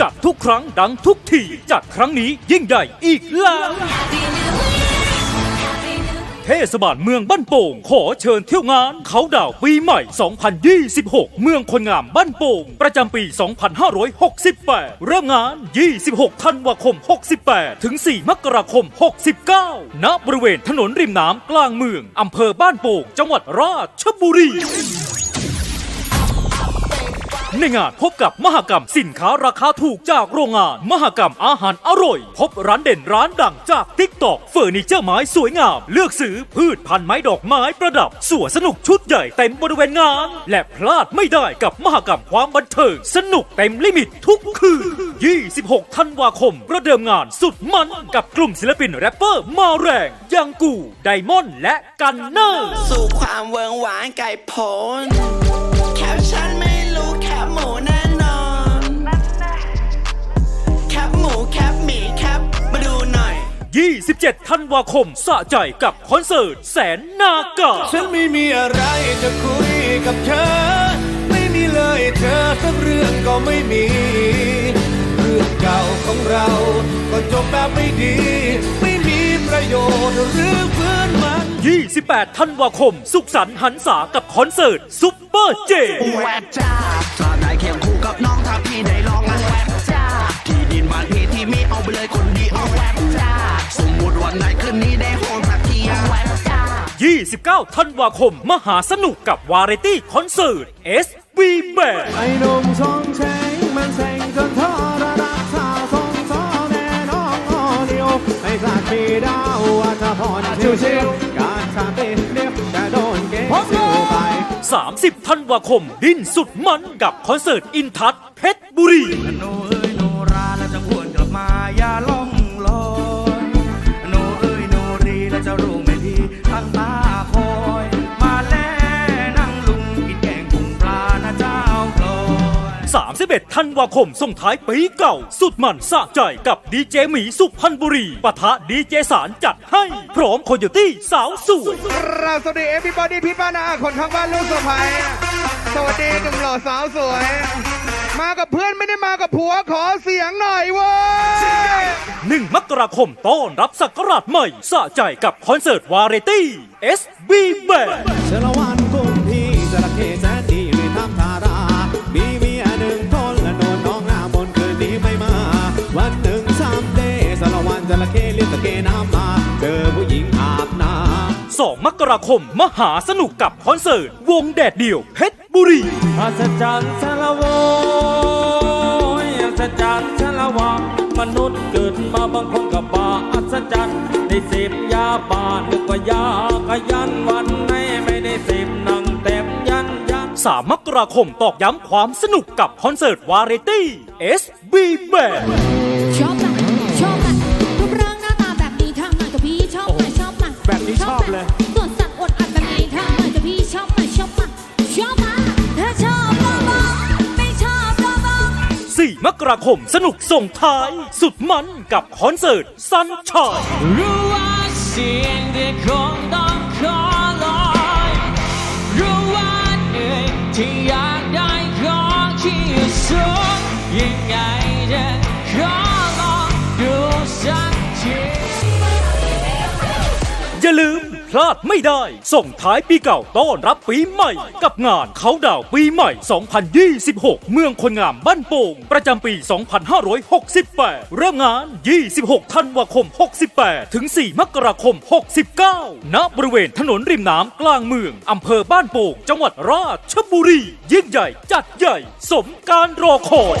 จัดทุกครั้งดังทุกทีจัดครั้งนี้ยิ่งใหญ่อีกแล้วเทศบาลเมืองบ้านโป่ง ขอเชิญเที่ยวงานเขาดาวปีใหม่ 2026 เมืองคนงามบ้านโป่ง ประจำปี 2568 เริ่มงาน 26 ธันวาคม 68 ถึง 4 มกราคม 69 ณ บริเวณถนนริมน้ำกลางเมือง อำเภอบ้านโป่ง จังหวัดราชบุรี ในงานพบกับมหกรรมสินค้าราคาถูกจากโรงงาน มหกรรมอาหารอร่อย พบร้านเด่นร้านดังจากทิกตอกเฟอร์นิเจอร์ไม้สวยงาม เลือกซื้อพืชพันธุ์ไม้ดอกไม้ประดับสวนสนุกชุดใหญ่เต็มบริเวณงาน และพลาดไม่ได้กับมหกรรมความบันเทิงสนุกเต็มลิมิตทุกคืน 26 ธันวาคม ประเดิมงานสุดมันกับกลุ่มศิลปินแรปเปอร์มาแรงยังกูไดมอนด์และกันเนอร์สู่ความเวิงหวานไก่ผล 27ธันวาคม สะใจกับคอนเสิร์ตแสนนากาฉันไม่มีอะไรจะคุยกับเธอ ไม่มีเลยเธอสักเรื่องก็ไม่มี เรื่องเก่าของเรา ก็จบแบบไม่ดี ไม่มีประโยชน์หรือเพื่อนมัน 28 ธันวาคม สุขสันต์หันษากับคอนเสิร์ตซุปเปอร์เจแวบจ้าถ้าได้เคียงคู่กับน้องถ้าพี่ได้ลองนะแวบจ้าที่ดินบ้านพี่ที่มีเอาไปเลยคน ไหนคืนนี้ได้ห้องสักทีอะ29ธันวาคม มหาสนุกกับวาไรตี้คอนเสิร์ต SB Band ไอ้นมทรงแฉงมันแสงจนทอระดับสาวทรงซ้อแน่น้องออเดียวให้สักปีดาวอัธพรชิวๆการสามปีเดียวจะโดนเกณฑ์ซื้อไป 30ธันวาคม ดิ้นสุดมันกับคอนเสิร์ตอินทัศเพชรบุรี 31ธันวาคมส่งท้ายปีเก่า สุดมันสะใจกับดีเจหมีสุพรรณบุรีปะทะดีเจสารจัดให้ พร้อมโคโยตี้สาวสวยเราสวัสดีเอฟ y ีบอดี้พี่ป้านาคนข้างบ้านลูกสะใภ้สวัสดีหนุ่มหล่อสาวสวย มากับเพื่อนไม่ได้มากับผัวขอเสียงหน่อยเว้ยหนึ่งมกราคมต้อนรับศักราชใหม่สะใจกับคอนเสิร์ตวาไรตี้ SB Band เชลวันกุมพี่จระเข้แสนดี มกราคม มหาสนุกกับคอนเสิร์ต วงแดดเดี่ยวเพชรบุรีอัศจรรย์ชาละโวยอัศจรรย์ชาละวามนุษย์เกิดมาบางคนกับบาอัศจรรย์ได้เสพยาบานึกว่ายาขยันวันไหนไม่ได้เสพหนังเต็มยันยัน3มกราคมตอกย้ำความสนุกกับคอนเสิร์ตวาไรตี้ SB Band 4 มกราคม สนุกส่งท้าย สุดมันกับคอนเสิร์ตซันชายรู้ว่าเสียงที่คงต้องขอลอยรู้ว่าเหนื่อยที่อยากได้ของที่สุดยังไงจะขอลองดูสักทีอย่าลืม ลาดไม่ได้ ส่งท้ายปีเก่าต้อนรับปีใหม่ กับงานเขาดาวปีใหม่ 2026 เมืองคนงามบ้านโป่ง ประจำปี 2568 เริ่มงาน 26 ธันวาคม 68 ถึง 4 มกราคม 69 ณ บริเวณถนนริมน้ำกลางเมือง อำเภอบ้านโป่ง จังหวัดราชบุรี ยิ่งใหญ่จัดใหญ่ สมการรอคอย